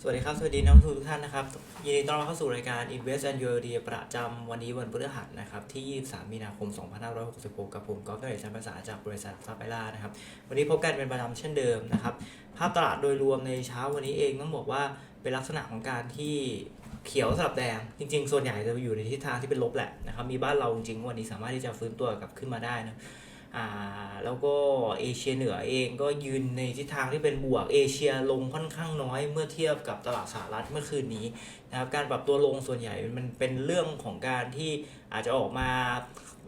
สวัสดีครับ สวัสดีนักลงทุนทุกท่านนะครับยินดีต้อนรับเข้าสู่รายการ Invest and Your Idea ประจำวันนี้วันพฤหัสนะครับที่ 23 มีนาคม 2566 กับผมกอล์ฟด้วยชั้นภาษาจากบริษัทซาไบล่านะครับวันนี้พบกันเป็นประจำเช่นเดิมนะครับภาพตลาดโดยรวมในเช้าวันนี้เองต้องบอกว่าเป็นลักษณะของการที่เขียวสลับแดง จริง ๆ ส่วนใหญ่จะอยู่ในทิศทางที่เป็นลบแหละนะครับมีบ้านเราจริงๆวันนี้สามารถที่จะฟื้นตัวกลับขึ้นมาได้นะ อ่าแล้วก็เอเชียเหนือเองก็ยืนในทิศทางที่เป็นบวกเอเชียลงค่อนข้างน้อยเมื่อเทียบกับตลาดสหรัฐเมื่อคืนนี้นะครับการปรับตัวลงส่วนใหญ่มันเป็นเรื่องของการที่อาจจะออกมา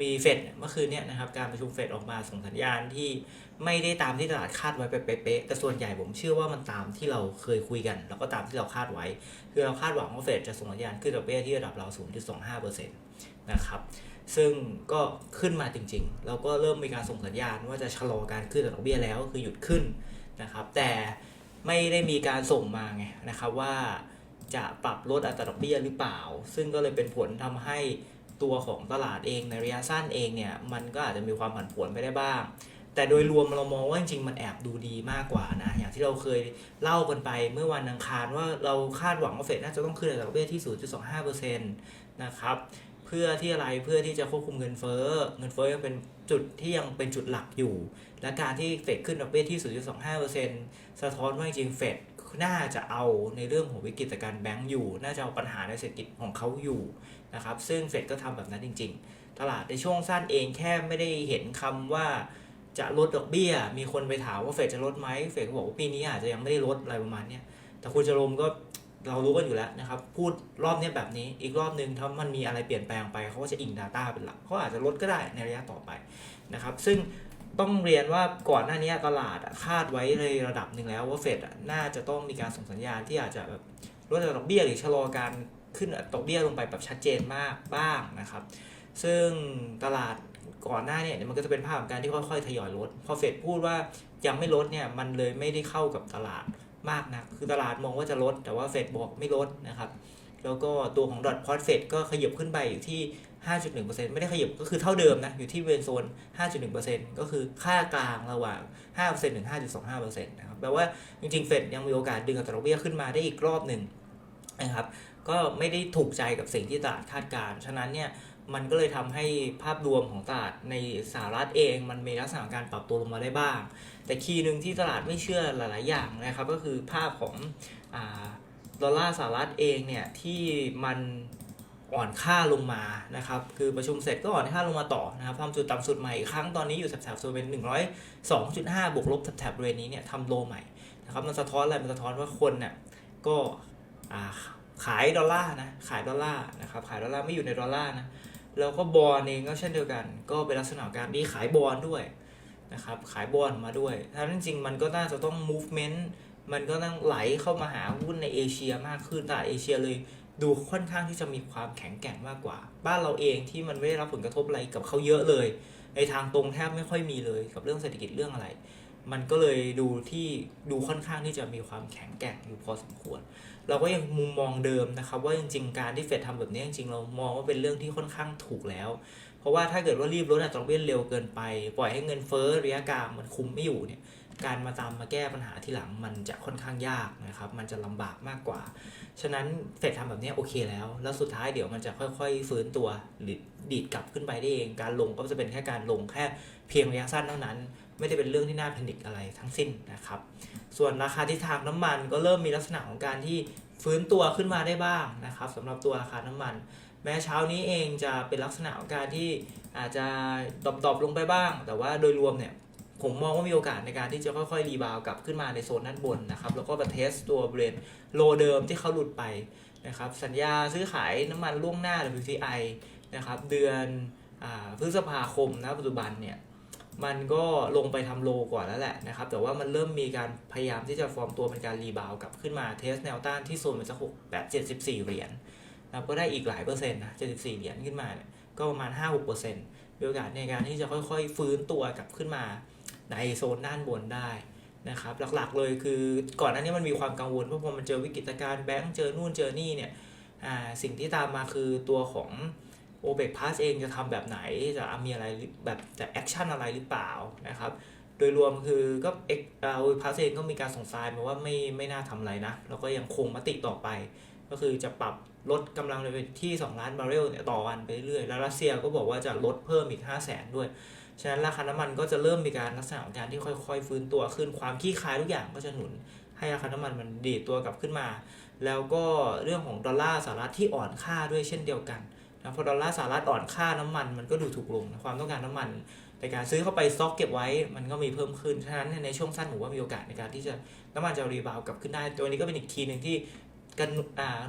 มีเฟดเมื่อคืนเนี้ยนะครับการประชุมเฟดออกมาส่งสัญญาณที่ไม่ได้ตามที่ตลาดคาดไว้เป๊ะๆแต่ส่วนใหญ่ผมเชื่อว่ามันตามที่เราเคยคุยกัน แล้วก็ตามที่เราคาดไว้ คือเราคาดหวังว่าเฟดจะส่งสัญญาณขึ้นดอกเบี้ยที่ระดับเรา 0.25%นะครับ ซึ่งก็ขึ้นมาจริงๆ แล้วก็เริ่มมีการส่งสัญญาณว่าจะชะลอการขึ้นดอกเบี้ยแล้วคือหยุดขึ้นนะครับ แต่ไม่ได้มีการส่งมาไงนะครับว่าจะปรับลดอัตราดอกเบี้ยหรือเปล่า ซึ่งก็เลยเป็นผลทำให้ตัวของตลาดเองในระยะสั้นเองเนี่ยมันก็อาจจะมีความผันผวนไปได้บ้าง แต่โดยรวมเรามองว่าจริงๆมันแอบดูดีมากกว่านะ อย่างที่เราเคยเล่ากันไปเมื่อวันอังคารว่าเราคาดหวังว่าเฟดน่าจะต้องขึ้นอัตราดอกเบี้ยที่ 0.25%นะครับ เพื่อที่อะไรเพื่อที่จะควบคุมเงินเฟ้อเงินเฟ้อยังเป็นจุดที่ยังเป็นจุดหลักอยู่ และการที่เฟดขึ้นดอกเบี้ยที่ 0.25%สะท้อนว่าจริงเฟดน่าจะเอาในเรื่องของวิกฤตการแบงก์อยู่ น่าจะเอาปัญหาในเศรษฐกิจของเขาอยู่นะครับซึ่งเฟดก็ทำแบบนั้นจริง ๆ ตลาดในช่วงสั้นเองแค่ไม่ได้เห็นคำว่าจะลดดอกเบี้ย มีคนไปถามว่าเฟดจะลดไหมเฟดก็บอกว่าปีนี้อาจจะยังไม่ได้ลดอะไรประมาณนี้แต่คุณจรมก็ เรารู้กันอยู่แล้วนะครับ พูดรอบนี้แบบนี้อีกรอบนึงถ้ามันมีอะไรเปลี่ยนแปลงไปเขาก็จะอิง Data เป็นหลักเขาอาจจะลดก็ได้ในระยะต่อไปนะครับ ซึ่งต้องเรียนว่าก่อนหน้านี้ตลาดคาดไว้ในระดับหนึ่งแล้วว่าเฟดน่าจะต้องมีการส่งสัญญาณที่อาจจะแบบลดดอกเบี้ยหรือชะลอการขึ้นตราดอกเบี้ยลงไปแบบชัดเจนมากบ้างนะครับ ซึ่งตลาดก่อนหน้าเนี่ยมันก็จะเป็นภาพของการที่ค่อยๆทยอยลด พอเฟดพูดว่ายังไม่ลดเนี่ยมันเลยไม่ได้เข้ากับตลาด มากนะคือตลาดมองว่าจะลด แต่ว่าเฟดบอกไม่ลดนะครับ แล้วก็ตัวของดอทพอตเฟดก็ขยับขึ้นไปอยู่ที่ 5.1%ไม่ได้ขยับก็คือเท่าเดิมนะ อยู่ที่เวนโซน 5.1%ก็คือค่ากลางระหว่าง 5%ถึง 5.25%นะครับแปลว่าจริงๆเฟดยังมีโอกาสดึงอัตราดอกเบี้ยขึ้นมาได้อีกรอบหนึ่งนะครับก็ไม่ได้ถูกใจกับสิ่งที่ตลาดคาดการณ์ ฉะนั้นเนี่ย มันก็เลยทำให้ภาพรวมของตลาดในสหรัฐเอง มันมีลักษณะการปรับตัวลงมาได้บ้าง แต่คีย์หนึ่งที่ตลาดไม่เชื่อหลาย ๆ อย่างนะครับก็คือภาพของอดอลลาร์สหรัฐเองเนี่ยที่มันอ่อนค่าลงมานะครับ คือประชุมเสร็จก็อ่อนค่าลงมาต่อนะครับทำจุดต่ำสุดใหม่อีกครั้งตอนนี้อยู่แถบๆโซนเป็น102.5 บวกลบแถบๆเรนนี้เนี่ยทำโลใหม่นะครับมันสะท้อนอะไรมันสะท้อนว่าคนเนี่ยก็ขายดอลลาร์นะขายดอลลาร์นะครับขายดอลลาร์ไม่อยู่ในดอลลาร์นะ แล้วก็บอลเองก็เช่นเดียวกัน ก็เป็นลักษณะการมีขายบอลด้วยนะครับขายบอลมาด้วยถ้าจริงมันก็น่าจะต้อง movement มันก็ต้องไหลเข้ามาหาหุ้นในเอเชียมากขึ้นตลาดเอเชียเลยดูค่อนข้างที่จะมีความแข็งแกร่งมากกว่า บ้านเราเองที่มันไม่ได้รับผลกระทบอะไรกับเขาเยอะเลย ในทางตรงแทบไม่ค่อยมีเลยกับเรื่องเศรษฐกิจเรื่องอะไร มันก็เลยดูที่ดูค่อนข้างที่จะมีความแข็งแกร่งอยู่พอสมควร เราก็ยังมุมมองเดิมนะครับ ว่าจริงๆการที่เฟดทำแบบนี้จริงๆเรามองว่าเป็นเรื่องที่ค่อนข้างถูกแล้ว เพราะว่าถ้าเกิดว่ารีบลดอัตราดอกเบี้ยเร็วเกินไป ปล่อยให้เงินเฟ้อระยะกลางมันคุมไม่อยู่เนี่ยการมาตามมาแก้ปัญหาที่หลังมันจะค่อนข้างยากนะครับ มันจะลำบากมากกว่า ฉะนั้นเฟดทำแบบนี้โอเคแล้ว แล้วสุดท้ายเดี๋ยวมันจะค่อยๆฟื้นตัวหรือดีดกลับขึ้นไปได้เอง การลงก็จะเป็นแค่การลงแค่เพียงระยะสั้นเท่านั้น ไม่ได้เป็นเรื่องที่น่าแพนิคอะไรทั้งสิ้นนะครับ ส่วนราคาทิศทางน้ำมันก็เริ่มมีลักษณะของการที่ฟื้นตัวขึ้นมาได้บ้างนะครับสำหรับตัวราคาน้ำมัน แม้เช้านี้เองจะเป็นลักษณะของการที่อาจจะดรอปลงไปบ้าง แต่ว่าโดยรวมเนี่ยผมมองว่ามีโอกาสในการที่จะค่อยๆรีบาวกลับขึ้นมาในโซนด้านบนนะครับแล้วก็มาเทสตัวบริเวณโลเดิมที่เขาหลุดไปนะครับสัญญาซื้อขายน้ำมันล่วงหน้า WTI นะครับเดือนอพฤษภาคมนะปัจจุบันเนี่ย มันก็ลงไปทำโลก่อนแล้วแหละนะครับ แต่ว่ามันเริ่มมีการพยายามที่จะฟอร์มตัวเป็นการรีบาวกลับขึ้นมาเทสแนวต้านที่โซนมันจะหกแบบเจ็ดสิบสี่เหรียญนะครับก็ได้อีกหลายเปอร์เซ็นต์นะเจ็ดสิบสี่เหรียญขึ้นมาเนี่ยก็ประมาณห้าหกเปอร์เซ็นต์มีโอกาสในการที่จะค่อยๆ ฟื้นตัวกลับขึ้นมาในโซนด้านบนได้นะครับหลักๆเลยคือก่อนหน้านี้มันมีความกังวลเพราะพอมันเจอวิกฤตการณ์แบงก์เจอนู่นเจอนี่เนี่ยอ่าสิ่งที่ตามมาคือตัวของ เบกพาสเองจะทำแบบไหนจะมีอะไรแบบจะแอคชั่นอะไรหรือเปล่านะครับโดยรวมคือก็เอ็กเอาพาสเองก็มีการส่งทรายมาว่าไม่ไม่น่าทำอะไรนะ แล้วก็ยังคงมติต่อไป ก็คือจะปรับลดกำลังไปที่ 2 ล้านบาร์เรลเนี่ยต่อวันไปเรื่อยแล้วรัสเซียก็บอกว่าจะลดเพิ่มอีก 5 0 0แสนด้วยฉะนั้นราคาน้ำมันก็จะเริ่มมีการลักษณะของการที่ค่อย ๆ ฟื้นตัวขึ้นความขี้คายทุกอย่างก็จะหนุน ให้ราคาน้ำมันมันดีดตัวกลับขึ้นมา แล้วก็เรื่องของดอลลาร์สหรัฐที่อ่อนค่าด้วยเช่นเดียวกัน นะพอดอลลาร์สหรัฐอ่อนค่าน้ำมันมันก็ดูถูกลงนะความต้องการน้ำมันในการซื้อเข้าไปสต็อกเก็บไว้มันก็มีเพิ่มขึ้น ฉะนั้นในช่วงสั้นผมว่ามีโอกาสในการที่จะน้ำมันจะรีบาวกลับขึ้นได้ ตัวนี้ก็เป็นอีกทีหนึ่งที่กัน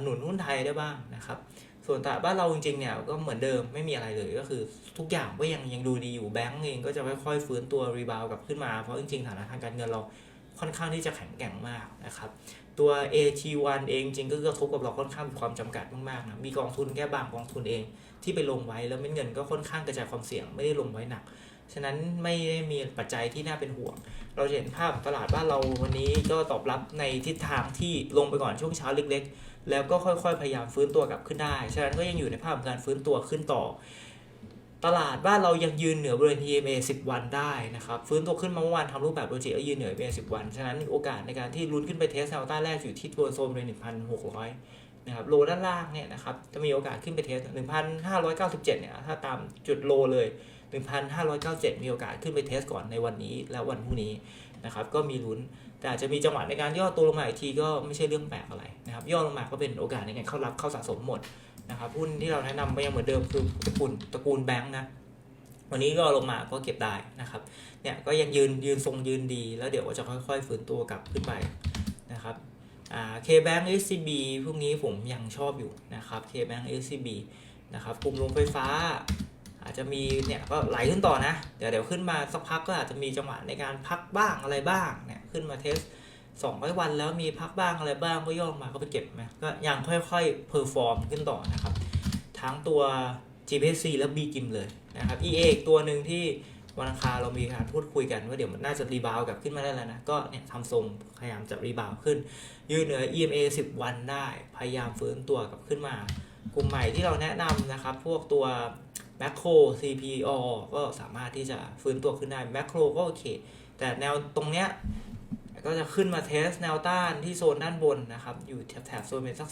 หนุนหุ้นไทยได้บ้างนะครับส่วนตลาดบ้านเราจริงๆเนี่ยก็เหมือนเดิมไม่มีอะไรเลยก็คือทุกอย่างก็ยังยังดูดีอยู่แบงก์เองก็จะค่อยๆฟื้นตัวรีบาวกลับขึ้นมาเพราะจริงๆฐานะทางการเงินเรา ค่อนข้างที่จะแข็งแกร่งมากนะครับตัว AT1 เองจริงก็กระทบกับเราค่อนข้างมีความจำกัดมากๆนะมีกองทุนแค่บางกองทุนเองที่ไปลงไว้แล้วเม็ดเงินก็ค่อนข้างกระจายความเสี่ยงไม่ได้ลงไว้หนัก ฉะนั้นไม่ได้มีปัจจัยที่น่าเป็นห่วง เราเห็นภาพตลาดบ้านเราวันนี้ก็ตอบรับในทิศทางที่ลงไปก่อนช่วงเช้าเล็ก ๆ แล้วก็ค่อยๆพยายามฟื้นตัวกลับขึ้นได้ ฉะนั้นก็ยังอยู่ในภาพการฟื้นตัวขึ้นต่อ ตลาดบ้านเรายังยืนเหนือบริเวณ EMA 10 วันได้นะครับฟื้นตัวขึ้นมาเมื่อวานทำรูปแบบโปรเจกต์ก็ยืนเหนือ EMA 10 วัน ฉะนั้นโอกาสในการที่ลุ้นขึ้นไปเทสแนวต้านแรกอยู่ที่ตัวโซนบริเวณ1,600นะครับโลด้านล่างเนี่ยนะครับจะมีโอกาสขึ้นไปเทส1,597เนี่ยถ้าตามจุดโลเลย 1,597 มีโอกาสขึ้นไปเทสก่อนในวันนี้และวันพรุ่งนี้นะครับก็มีลุ้นแต่อาจจะมีจังหวะในการย่อตัวลงมาอีกทีก็ไม่ใช่เรื่องแปลกอะไรนะครับย่อลงมาก็เป็นโอกาสในการเข้ารับเข้าสะสมหมด นะครับหุ้นที่เราแนะนำก็ยังเหมือนเดิมคือตระกูลตระกูลแบงค์นะวันนี้ก็ลงมาก็เก็บได้นะครับเนี่ยก็ยังยืนยืนทรงยืนดีแล้วเดี๋ยวก็จะค่อยๆฟื้นตัวกลับขึ้นไปนะครับอ่า K-Bank SCB พวกนี้ผมยังชอบอยู่นะครับ K-Bank SCB นะครับกลุ่มโรงไฟฟ้า อาจจะมีเนี่ยก็ไหลขึ้นต่อนะ เดี๋ยวเดี๋ยวขึ้นมาสักพักก็อาจจะมีจังหวะในการพักบ้างอะไรบ้างเนี่ยขึ้นมาเทส 200วันแล้วมีพักบ้างอะไรบ้างก็ย่อลงมาก็ไปเก็บไหมก็ยังค่อยๆเพอร์ฟอร์มขึ้นต่อนะครับ ทั้งตัว GPC และ B กิมเลยนะครับ EA อีกตัวหนึ่งที่วันอังคารเรามีการพูดคุยกันว่าเดี๋ยวมันน่าจะรีบาวกลับขึ้นมาได้แล้วนะ ก็เนี่ยทำทรงพยายามจะรีบาวขึ้น ยืนเหนือ EMA 10 วันได้ พยายามฟื้นตัวกลับขึ้นมา กลุ่มใหม่ที่เราแนะนำนะครับ พวกตัว Macro CPO ก็สามารถที่จะฟื้นตัวขึ้นได้ Macro ก็โอเค แต่แนวตรงเนี้ย ก็จะขึ้นมาเทสแนวต้านที่โซนด้านบนนะครับ อยู่แถบแถบโซนเป็นสัก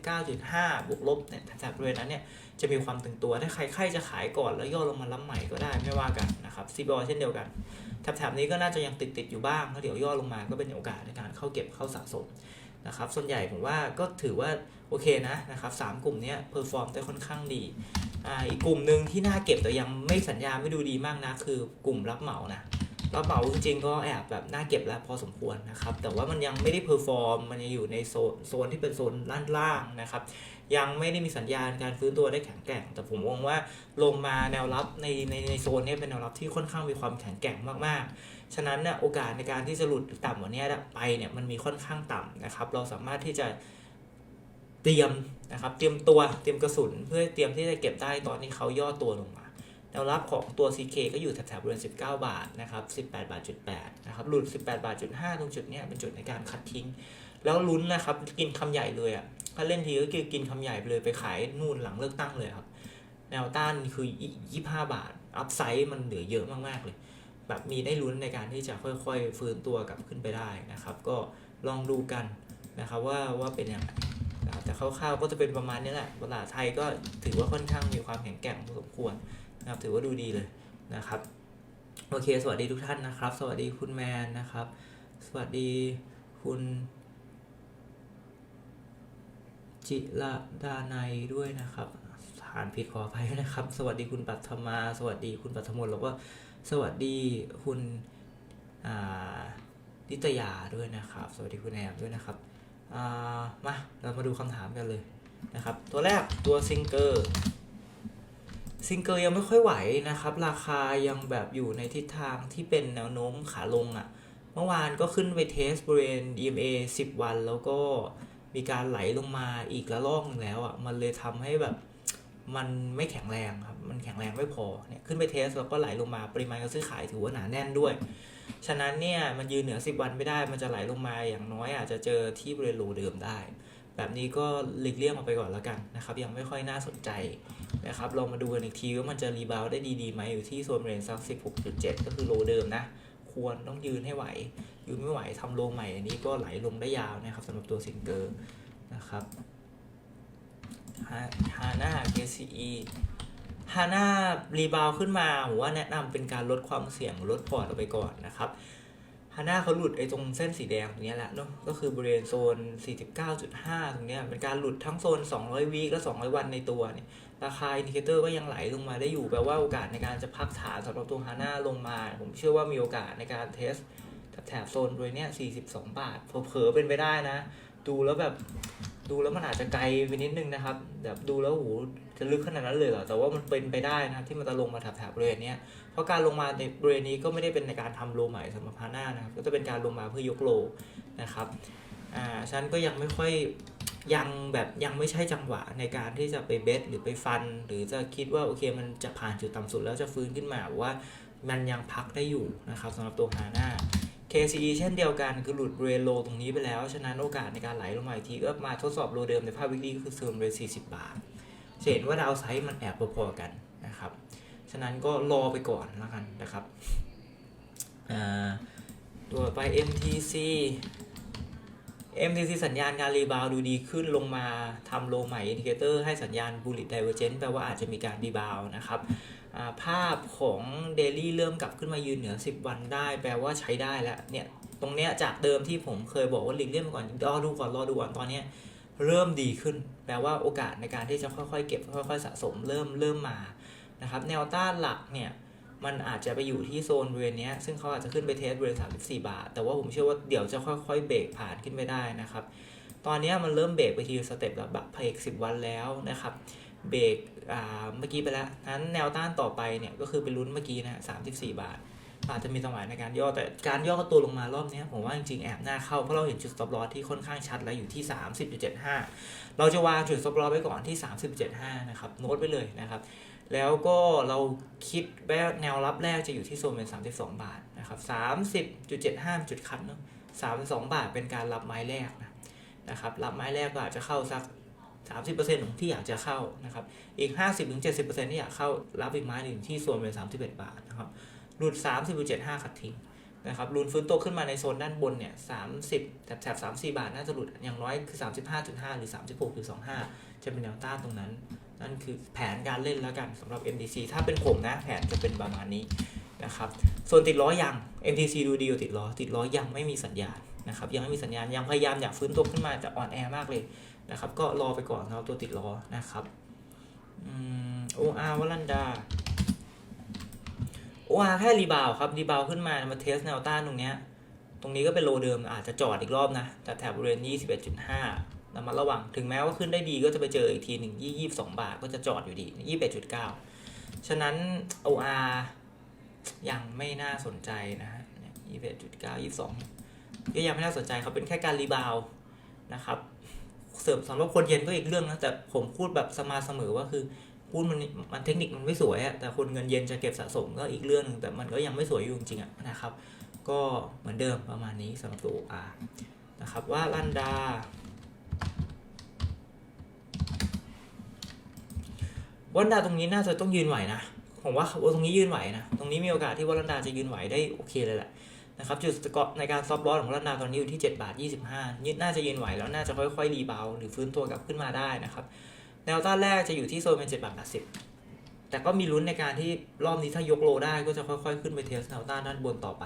39.5 บวกลบเนี่ยแถบบริเวณนั้นเนี่ยจะมีความตึงตัวถ้าใครใครจะขายก่อนแล้วย่อลงมาล้ำใหม่ก็ได้ไม่ว่ากันนะครับซีบอเช่นเดียวกันแถบแถบนี้ก็น่าจะยังติดติดอยู่บ้างแล้วเดี๋ยวย่อลงมาก็เป็นโอกาสในการเข้าเก็บเข้าสะสมนะครับส่วนใหญ่ผมว่าก็ถือว่าโอเคนะนะครับสามกลุ่มนี้เพอร์ฟอร์มได้ค่อนข้างดีอ่าอีกกลุ่มหนึ่งที่น่าเก็บแต่ยังไม่สัญญาไม่ดูดีมากนะคือกลุ่มรับเหมานะ รับเหมาจริงๆก็แอบแบบน่าเก็บแล้วพอสมควรนะครับ แต่ว่ามันยังไม่ได้เพอร์ฟอร์ม มันยังอยู่ในโซนโซนที่เป็นโซนด้านล่างนะครับ ยังไม่ได้มีสัญญาณการฟื้นตัวได้แข็งแกร่ง แต่ผมมองว่าลงมาแนวรับในในในโซนนี้เป็นแนวรับที่ค่อนข้างมีความแข็งแกร่งมากๆ ฉะนั้นเนี่ยโอกาสในการที่จะหลุดต่ำกว่านี้ไปเนี่ยมันมีค่อนข้างต่ำนะครับ เราสามารถที่จะเตรียมนะครับ เตรียมตัว เตรียมกระสุน เพื่อเตรียมที่จะเก็บได้ตอนที่เขาย่อตัวลงมา แนวรับของตัว CK ก็อยู่แถวๆบริเวณ19 บาทนะครับ 18 บาทจุด8นะครับ หลุด 18 บาทจุด5ตรงจุดเนี้ยเป็นจุดในการคัดทิ้ง แล้วลุ้นนะครับ กินคำใหญ่เลยอะ ถ้าเล่นทีก็คือกินคำใหญ่ไปเลยไปขายนู่นหลังเลือกตั้งเลยครับ แนวต้านคือ 25 บาท อัพไซด์มันเหลือเยอะมากๆเลย แบบมีได้ลุ้นในการที่จะค่อยๆ ฟื้นตัวกลับขึ้นไปได้นะครับ ก็ลองดูกันนะครับว่าว่าเป็นยังไงแต่คร่าวๆก็จะเป็นประมาณนี้แหละตลาดไทยก็ถือว่าค่อนข้างมีความแข็งแกร่งพอสมควร นะครับถือว่าดูดีเลยนะครับ โอเค สวัสดีทุกท่านนะครับ สวัสดีคุณแมนนะครับ สวัสดีคุณ จิระดานัยด้วยนะครับอ่านผิดขออภัยนะครับ สวัสดีคุณปัทมา สวัสดีคุณปัทมลแล้วก็สวัสดีคุณนิตยาด้วยนะครับ สวัสดีคุณแอมด้วยนะครับามาเรามาดูคำถามกันเลยนะครับ ตัวแรกตัวซิงเกอร์ ซิงเกิลยังไม่ค่อยไหวนะครับ ราคายังแบบอยู่ในทิศทางที่เป็นแนวโน้มขาลงอะ่ะ เมื่อวานก็ขึ้นไปเทสบริเวณ EMA 10 วัน แล้วก็มีการไหลลงมาอีกระลอกนึงแล้วอะ่ะ มันเลยทำให้แบบมันไม่แข็งแรงครับ มันแข็งแรงไม่พอเนี่ยขึ้นไปเทสแล้วก็ไหลลงมาปริมาณการซื้อขายถือว่าหนาแน่นด้วย ฉะนั้นเนี่ยมันยืนเหนือ 10 วันไม่ได้ มันจะไหลลงมาอย่างน้อยอาจจะเจอที่บริเวณโลเดิมได้ แบบนี้ก็หลีกเลี่ยงออกไปก่อนแล้วกันนะครับ ยังไม่ค่อยน่าสนใจนะครับเรามาดูกันอีกทีว่ามันจะรีบาวได้ดีๆไหมอยู่ที่โซนเรนจ์สัก16.7ก็คือโลเดิมนะ ควรต้องยืนให้ไหว ยืนไม่ไหวทำโลใหม่อันนี้ก็ไหลลงได้ยาวนะครับสำหรับตัวซิงเกอร์นะครับฮาน่า KCE ฮาน่ารีบาวขึ้นมาผมว่าแนะนำเป็นการลดความเสี่ยงลดพอร์ตออกไปก่อนนะครับ ฮาน่าเขาหลุดไอ้ตรงเส้นสีแดงตรงเนี้ยแหละเนาะก็คือบริเวณโซน 49.5 ตรงเนี้ยเป็นการหลุดทั้งโซน 200 วีคและ 200 วันในตัวเนี่ยราคาอินดิเคเตอร์ก็ยังไหลลงมาได้อยู่แปลว่าโอกาสในการจะพักฐานสำหรับตัวฮาน่าลงมา ผมเชื่อว่ามีโอกาสในการเทสแถบโซนบริเวณเนี้ย42 บาทเผลอๆเป็นไปได้นะ ดูแล้วแบบ ดูแล้วมันอาจจะไกลไปนิดนึงนะครับแบบดูแล้วโหจะลึกขนาดนั้นเลยเหรอแต่ว่ามันเป็นไปได้นะครับที่มันจะลงมาแถบๆบริเวณนี้เพราะการลงมาในบริเวณนี้ก็ไม่ได้เป็นในการทำโลใหม่สำหรับฮาน่านะครับก็จะเป็นการลงมาเพื่อยกโลนะครับอ่าฉันก็ยังไม่ค่อยยังแบบยังไม่ใช่จังหวะในการที่จะไปเบสหรือไปฟัน หรือจะคิดว่าโอเคมันจะผ่านจุดต่ำสุดแล้วจะฟื้นขึ้นมาว่ามันยังพักได้อยู่นะครับสำหรับตัวฮาน่า KCE เช่นเดียวกันคือหลุดเรโลตรงนี้ไปแล้ว ฉะนั้นโอกาสในการไหลลงมาอีกทีก็มาทดสอบโลเดิมในภาพวิกฤตก็คือโซนเร40 บาทจะเห็นว่าดาวไซด์มันแอบพอๆกันนะครับ ฉะนั้นก็รอไปก่อนแล้วกันนะครับตัวไป MTC MTC สัญญาณการรีบาวดูดีขึ้นลงมาทำโลใหม่อินดิเคเตอร์ให้สัญญาณ bullish divergence แปลว่าอาจจะมีการรีบาวด์นะครับ ภาพของ Daily เริ่มกลับขึ้นมายืนเหนือ 10 วันได้ แปลว่าใช้ได้แล้วเนี่ยตรงเนี้ยจากเดิมที่ผมเคยบอกว่าลีกเลี่ยงไปก่อนรอดูก่อนรอดูก่อนตอนเนี้ยเริ่มดีขึ้น แปลว่าโอกาสในการที่จะค่อยๆ เก็บค่อยๆสะสมเริ่มเริ่มมานะครับแนวต้านหลักเนี่ยมันอาจจะไปอยู่ที่โซนบริเวณนี้ซึ่งเขาอาจจะขึ้นไปเทสบริเวณ34 บาท แต่ว่าผมเชื่อว่าเดี๋ยวจะค่อยๆ เบรกผ่านขึ้นไปได้นะครับ ตอนนี้มันเริ่มเบรกไปทีสเต็ปแบบเพก10 วันแล้วนะครับ เบรกอ่าเมื่อกี้ไปแล้วนั้นแนวต้านต่อไปเนี่ยก็คือไปลุ้นเมื่อกี้นะ34บสี่บาท อาจจะมีจังหวะในการย่อแต่การย่อตัวลงมารอบเนี้ยผมว่าจริงๆแอบหน่าเข้าเพราะเราเห็นจุด stop loss ที่ค่อนข้างชัดแล้วอยู่ที่ 30.75 เราจะวางจุด stop loss ไว้ก่อนที่ 30.75 นะครับโน้ตไปเลยนะครับแล้วก็เราคิดว่าแนวรับแรกจะอยู่ที่โซนเป็น 32 บาทนะครับ30.75 จุดคัดเนาะ32 บาทเป็นการรับไม้แรกนะนะครับรับไม้แรกก็อาจจะเข้าสัก 30%ของที่อยากจะเข้านะครับ อีก 50-70%ที่อยากเข้ารับอีกไม้หนึ่งที่โซนเป็น 31 บาทนะครับ หลุด 30.75คัดทิ้งนะครับรุนฟื้นตัวขึ้นมาในโซนด้านบนเนี่ย30แถบแถบ3-4บาทน่าจะหลุดอย่างน้อยคือ35.5หรือ36.25จะเป็นแนวต้านตรงนั้น นั่นคือแผนการเล่นแล้วกันสำหรับ MTC ถ้าเป็นผมนะแผนจะเป็นประมาณนี้นะครับส่วนติดล้อยัง MTC ดูดีกว่ติดล้อติดล้อยังไม่มีสัญญาณนะครับยังไม่มีสัญญาณยังพยายามอยากฟื้นตัวขึ้นมาแต่อ่อนแอมากเลย นะครับ ก็รอไปก่อนนะครับตัวติดล้อนะครับโอืม OR วลันดา OR แค่รีบาวครับรีบาวขึ้นมามาเทสแนวต้านตรงเนี้ยตรงนี้ก็เป็นโลเดิมอาจจะจอดอีกรอบนะแต่แถบบริเวณ 21.5ระมัดระวังถึงแม้ว่าขึ้นได้ดีก็จะไปเจออีกทีหนึ่ง22บาทก็จะจอดอยู่ดี 21.9 ฉะนั้น OR ยังไม่น่าสนใจนะ21.9 22 ก็ยังไม่น่าสนใจเขาเป็นแค่การรีบาวนะครับ เสริมสำหรับคนเย็นก็อีกเรื่องนะ แต่ผมพูดแบบสม่ำเสมอว่าคือพูดมันมันเทคนิคมันไม่สวยอะแต่คนเงินเย็นจะเก็บสะสมก็อีกเรื่องหนึงแต่มันก็ยังไม่สวยอยู่จริงๆอะนะครับ ก็เหมือนเดิมประมาณนี้สำหรับตัว OR นะครับว่าลันดา วันดาตรงนี้น่าจะต้องยืนไหวนะ ผมว่าตรงนี้ยืนไหวนะ ตรงนี้มีโอกาสที่วลันดาจะยืนไหวได้โอเคเลยแหละ นะครับจุดสกอตในการซอฟต์ลอสของวลันาตอนนี้อยู่ที่7บาท25ยืดน่าจะยืนไหวแล้วน่าจะค่อยๆรีบาวหรือฟื้นตัวกลับขึ้นมาได้นะครับแนวต้านแรกจะอยู่ที่โซนเป็น7บาท80แต่ก็มีลุ้นในการที่รอบนี้ถ้ายกโลได้ก็จะค่อยๆขึ้นไปเทสแนวต้านด้านบนต่อไป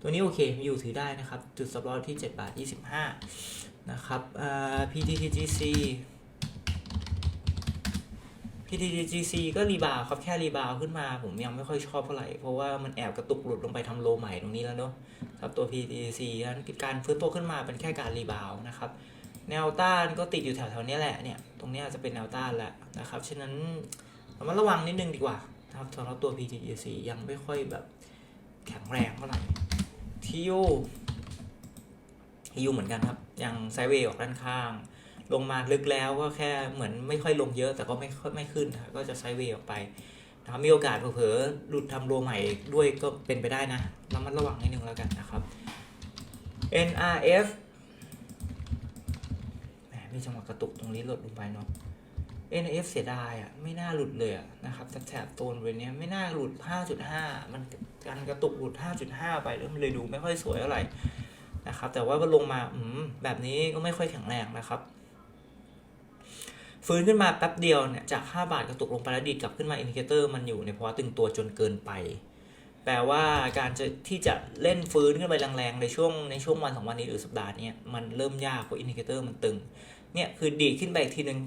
ตัวนี้โอเคมีอยู่ถือได้นะครับจุดซับลอสที่7บาท25นะครับ PTTGC PTGC ก็รีบาวครับแค่รีบาวขึ้นมา ผมยังไม่ค่อยชอบเท่าไหร่ เพราะว่ามันแอบกระตุกหลุดลงไปทำโลใหม่ตรงนี้แล้วเนาะครับตัว PTGC นั้นการฟื้นตัวขึ้นมาเป็นแค่การรีบาวนะครับแนวต้านก็ติดอยู่แถวๆนี้แหละเนี่ยตรงนี้ยจะเป็นแนวต้านแหละนะครับฉะนั้นระมัดระวังนิดนึงดีกว่านะครับสำหรับตัว PTGC ยังไม่ค่อยแบบแข็งแรงเท่าไหร่ทียูทียูเหมือนกันครับยังไซเวย์ออกด้านข้าง ลงมาลึกแล้วก็แค่เหมือนไม่ค่อยลงเยอะแต่ก็ไม่ค่อยไม่ขึ้นนะก็จะไซด์เวย์ออกไปนะครับมีโอกาสเผลอๆหลุดทำโลใหม่ด้วยก็เป็นไปได้นะระมัดระวังนิดนึงแล้วกันนะครับ NRF แหมมีจังหวะกระตุกตรงนี้หลดลงไปเนาะ NF เสียดายอะไม่น่าหลุดเลยนะครับแถบโซนบริเวณนี้ยไม่น่าหลุด 5.5 มันการกระตุกหลุด 5.5 ไปแล้วมันเลยดูไม่ค่อยสวยเท่าไหร่นะครับแต่ว่ามันลงมาอืมแบบนี้ก็ไม่ค่อยแข็งแรงนะครับ ฟื้นขึ้นมาแป๊บเดียวเนี่ยจาก 5 บาทกระตุกลงไปแล้วดีดกลับขึ้นมาอินดิเคเตอร์มันอยู่ในภาวะตึงตัวจนเกินไป แปลว่าการจะที่จะเล่นฟื้นขึ้นไปแรงๆในช่วงในช่วงวันสองวันนี้หรือสัปดาห์นี้มันเริ่มยากเพราะอินดิเคเตอร์มันตึงเนี่ยคือดีดขึ้นไปอีกทีหนึ่ง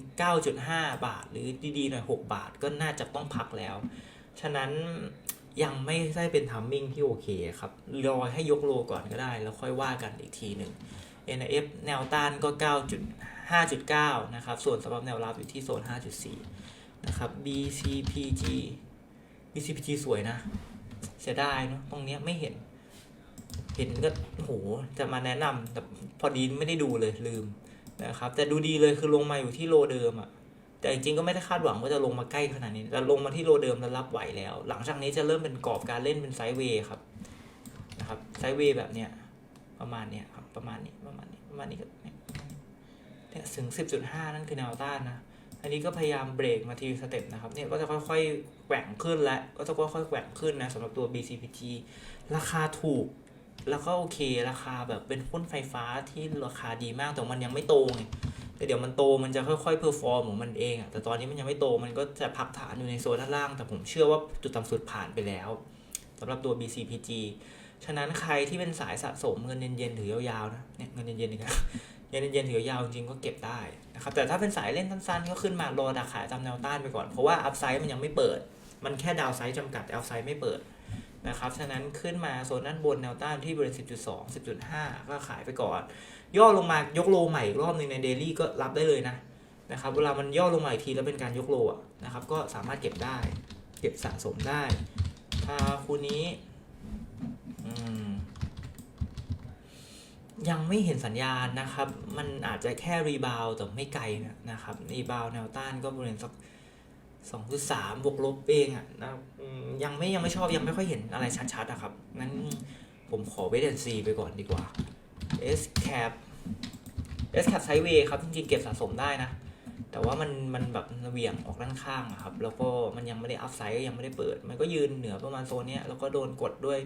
9.5 บาท หรือดีๆหน่อย 6 บาทก็น่าจะต้องพักแล้ว ฉะนั้นยังไม่ได้เป็นทัมมิ่งที่โอเคครับรอให้ยกโลก่อนก็ได้ แล้วค่อยว่ากันอีกทีหนึ่ง NF แนวต้านก็ 9. 5.9 นะครับ ส่วนสำหรับแนวรับอยู่ที่โซน 5.4 นะครับ BCPG BCPG สวยนะ เสียดายเนอะตรงเนี้ยไม่เห็น เห็นก็โหจะมาแนะนำแต่พอดีไม่ได้ดูเลยลืมนะครับ แต่ดูดีเลยคือลงมาอยู่ที่โลเดิมอะแต่จริงๆก็ไม่ได้คาดหวังว่าจะลงมาใกล้ขนาดนี้แต่ลงมาที่โลเดิมแล้วรับไหวแล้ว หลังจากนี้จะเริ่มเป็นกรอบการเล่นเป็นไซด์เวย์ครับนะครับไซด์เวย์แบบเนี้ยประมาณเนี้ยครับประมาณนี้ประมาณนี้ประมาณนี้ เนี่ยถึง 10.5 นั่นคือแนวต้านนะ อันนี้ก็พยายามเบรกมาทีสเต็ปนะครับ เนี่ยก็จะค่อยๆแกว่งขึ้นและ ก็จะค่อยๆแกว่งขึ้นนะสำหรับตัว BCPG ราคาถูก แล้วก็โอเค ราคาแบบเป็นหุ้นไฟฟ้าที่ราคาดีมาก แต่มันยังไม่โตไงแต่เดี๋ยวมันโตมันจะค่อยๆเพอร์ฟอร์มของมันเองอะแต่ตอนนี้มันยังไม่โตมันก็จะพักฐานอยู่ในโซนด้านล่าง แต่ผมเชื่อว่าจุดต่ำสุดผ่านไปแล้วสำหรับตัว BCPG ฉะนั้นใครที่เป็นสายสะสมเงินเย็นๆถือยาวๆนะเนี่ยเงินเย็นๆอีกแล้ว เย็นเย็นๆถือยาวจริงก็เก็บได้นะครับแต่ถ้าเป็นสายเล่นสั้นๆ ก็ขึ้นมารอดักขายตามแนวต้านไปก่อน เพราะว่าอัพไซด์มันยังไม่เปิด มันแค่ดาวไซด์จำกัดแต่อัพไซด์ไม่เปิดนะครับฉะนั้นขึ้นมาโซนด้านบนแนวต้านที่บริเวณ10.2 10.5 ก็ขายไปก่อน ย่อลงมายกโลใหม่อีกรอบหนึ่งในเดลี่ก็รับได้เลยนะนะครับเวลามันย่อลงมาอีกทีแล้วเป็นการยกโลอะนะครับก็สามารถเก็บได้ เก็บสะสมได้ ถ้าคู่นี้อืม ยังไม่เห็นสัญญาณนะครับ มันอาจจะแค่รีบาวแต่ไม่ไกลนะครับ รีบาวแนวต้านก็บริเวณสักสองจุดสามบวกลบเองอะนะยังไม่ยังไม่ชอบยังไม่ค่อยเห็นอะไรชัดๆอะครับงั้นผมขอเวทแอนซีไปก่อนดีกว่า S cap S cap sideway ครับ จริงๆ เก็บสะสมได้นะ แต่ว่ามันมันแบบเหวี่ยงออกด้านข้างอะครับ แล้วก็มันยังไม่ได้อัพไซด์ก็ยังไม่ได้เปิด มันก็ยืนเหนือประมาณโซนเนี้ยแล้วก็โดนกดด้วย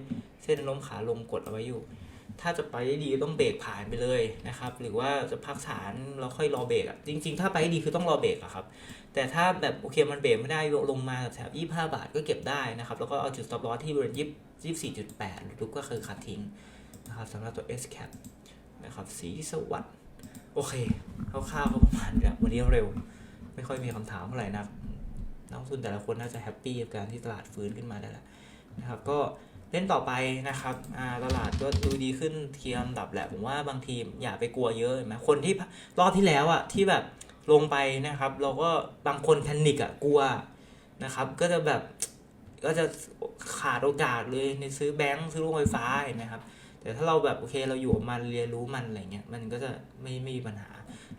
เส้นโน้มขาลงกดเอาไว้อยู่ ถ้าจะไปได้ดีต้องเบรกผ่านไปเลยนะครับ หรือว่าจะพักฐานแล้วค่อยรอเบรกอะจริง ๆ ถ้าไปได้ดีคือต้องรอเบรกอะครับ แต่ถ้าแบบโอเคมันเบรกไม่ได้ลงมาแถบ25บาทก็เก็บได้นะครับ แล้วก็เอาจุด stop loss ที่บริเวณ20 24.8หรือทุกก็คือคัดทิ้งนะครับสำหรับตัว S cap นะครับสีสวัสด์โอเคคร่าวๆก็ประมาณนี้วันนี้เร็ว ไม่ค่อยมีคำถามเท่าไหร่นักนักทุนแต่ละคนน่าจะแฮปปี้กับการที่ตลาดฟื้นขึ้นมาได้แล้วนะครับก็ เล่นต่อไปนะครับตลาดก็ดูดีขึ้นเทียมดับแหละผมว่าบางทีอย่าไปกลัวเยอะเห็นไหมคนที่รอบที่แล้วอะที่แบบลงไปนะครับ เราก็บางคนแพนิคอะกลัวนะครับ ก็จะแบบก็จะขาดโอกาสเลยในซื้อแบงค์ซื้อโรงไฟฟ้าเห็นไหมครับแต่ถ้าเราแบบโอเคเราอยู่กับมันเรียนรู้มันอะไรเงี้ยมันก็จะไม่ไม่มีปัญหา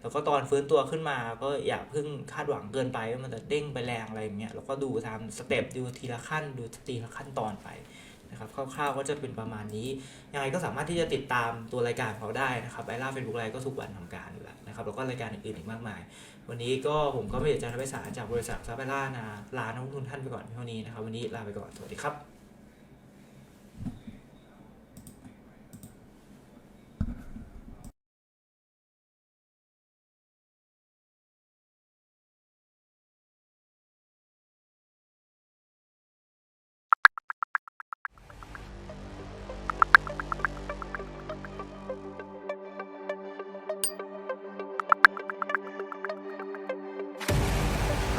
แล้วก็ตอนฟื้นตัวขึ้นมาก็อย่าเพิ่งคาดหวังเกินไปว่ามันจะเด้งไปแรงอะไรอย่างเงี้ยแล้วก็ดูตามสเต็ปดูทีละขั้นดูทีละขั้นตอนไป นะครับคร่าวๆก็จะเป็นประมาณนี้ ยังไงก็สามารถที่จะติดตามตัวรายการของเขาได้นะครับไอล่าเฟซบุ๊กไลฟ์ก็ทุกวันทำการอยู่แล้วนะครับแล้วก็รายการอื่นๆอีกมากมาย วันนี้ก็ผมก็ไม่อยากจะไปสาจากบริษัทซับไอล่านะลานักลงทุนท่านไปก่อนเท่านี้นะครับวันนี้ลาไปก่อนสวัสดีครับ